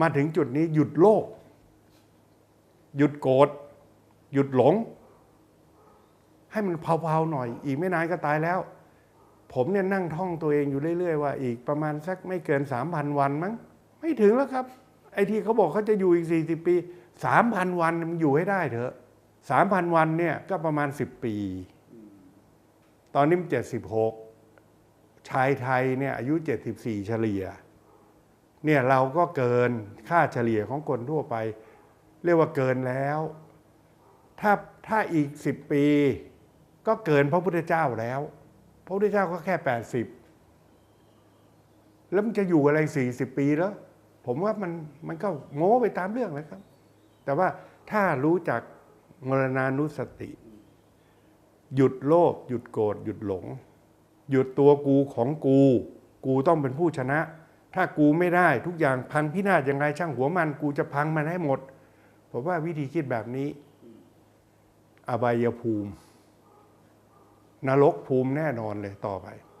มาถึงจุดนี้หยุดโลภหยุดโกรธหยุดหลง ให้มันเผาๆหน่อย อีกไม่นานก็ตายแล้ว ผมเนี่ยนั่งท่องตัวเองอยู่เรื่อยๆว่าอีกประมาณสักไม่เกินสามพันวันมั้งไม่ถึงแล้วครับ ไอ้ที่เขาบอกเขาจะอยู่อีกสี่สิบปีสามพันวันมันอยู่ให้ได้เถอะสามพันวันเนี่ยก็ประมาณสิบปี ตอนนี้มันเจ็ดสิบหกชายไทยเนี่ยอายุเจ็ดสิบสี่เฉลี่ย เนี่ยเราก็เกินค่าเฉลี่ยของคนทั่วไป เรียกว่าเกินแล้ว ถ้าถ้าอีกสิบปี ก็เกินพระพุทธเจ้าแล้ว พระพุทธเจ้าก็แค่แปดสิบแล้วมันจะอยู่อะไรสี่สิบปีแล้ว ผมว่ามันมันก็โม้ไปตามเรื่องนะครับ แต่ว่าถ้ารู้จักมรณานุสติ หยุดโลภหยุดโกรธหยุดหลง หยุดตัวกูของกู กูต้องเป็นผู้ชนะ ถ้ากูไม่ได้ทุกอย่างพังพินาศยังไงช่างหัวมัน กูจะพังมันให้หมด ผมว่าวิธีคิดแบบนี้ อบายภูมิ นรกภูมิแน่นอนเลยต่อไป